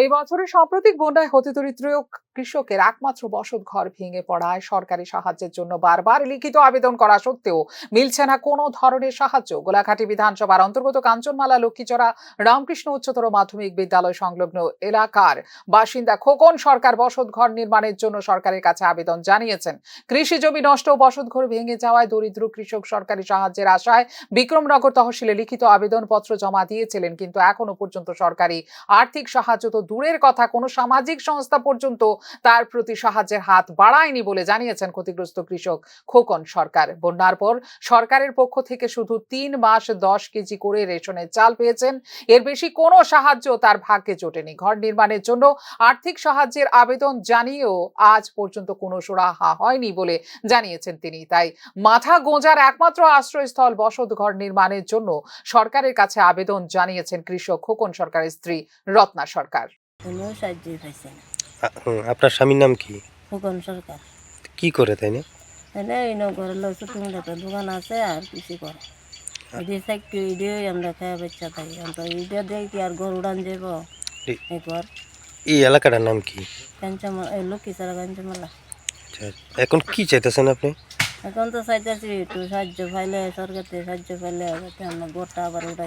এই বছরের সাম্প্রতিক বন্যায় হতদরিদ্র কৃষকের একমাত্র বসত ঘর ভেঙে পড়ায় সরকারি সাহায্যের জন্য বারবার লিখিত আবেদন করা সত্ত্বেও মিলছে না কোনো ধরনের সাহায্য। গোলাঘাটি বিধানসভার অন্তর্গত কাঞ্চনমালা, লক্ষ্মীচড়া, রামকৃষ্ণ উচ্চতর মাধ্যমিক বিদ্যালয় সংলগ্ন এলাকার বাসিন্দা খোকন সরকার বসত ঘর নির্মাণের জন্য সরকারের কাছে আবেদন জানিয়েছেন। কৃষি জমি নষ্ট ও বসত ঘর ভেঙে যাওয়ায় দরিদ্র কৃষক সরকারি সাহায্যের আশায় বিক্রমনগর তহসিলে লিখিত আবেদনপত্র জমা দিয়েছিলেন, কিন্তু এখনও পর্যন্ত সরকারি আর্থিক সাহায্য তো দূরের কথা, কোনো সামাজিক সংস্থা পর্যন্ত তার প্রতি সাহায্যের হাত বাড়ায়নি বলে জানিয়েছেন ক্ষতিগ্রস্ত কৃষক খোকন সরকার। বন্যার পর সরকারের পক্ষ থেকে শুধু তিন মাস দশ কেজি করে রেশনের চাল পেয়েছেন। এর বেশি কোনো সাহায্য তার ভাগ্যে জোটেনি। ঘর নির্মাণের জন্য আর্থিক সাহায্যের আবেদন জানিয়েও আজ পর্যন্ত কোনো সুরাহা হয়নি বলে জানিয়েছেন তিনি। তাই মাথা গোঁজার একমাত্র আশ্রয়স্থল বসত ঘর নির্মাণের জন্য সরকারের কাছে আবেদন জানিয়েছেন কৃষক খোকন সরকারের স্ত্রী রত্না সরকার। কোনেও সাহায্য পাইছে না। হুম, আপনার স্বামীর নাম কি? ফুকন সরকার। কি করে তাই না? এই ঘরের লোক ছোটো একটা দোকান আছে আর কিছু করে। এটি চাকরি এডিও আমরা খাওয়া বাচ্চা থাকি আমরা এটা দিয়ে কি আর ঘর উড়ান এই এলাকাটার নাম কি? কাঞ্চামালা এই লক্ষ্মী ছাড়া কাঞ্চামালা আচ্ছা, এখন কি চাইতেছেন আপনি? এখন তো চাইতেছি একটু সাহায্য পাইলে সরকার থেকে সাহায্য পাইলে আমরা ঘরটা আবার উঠাই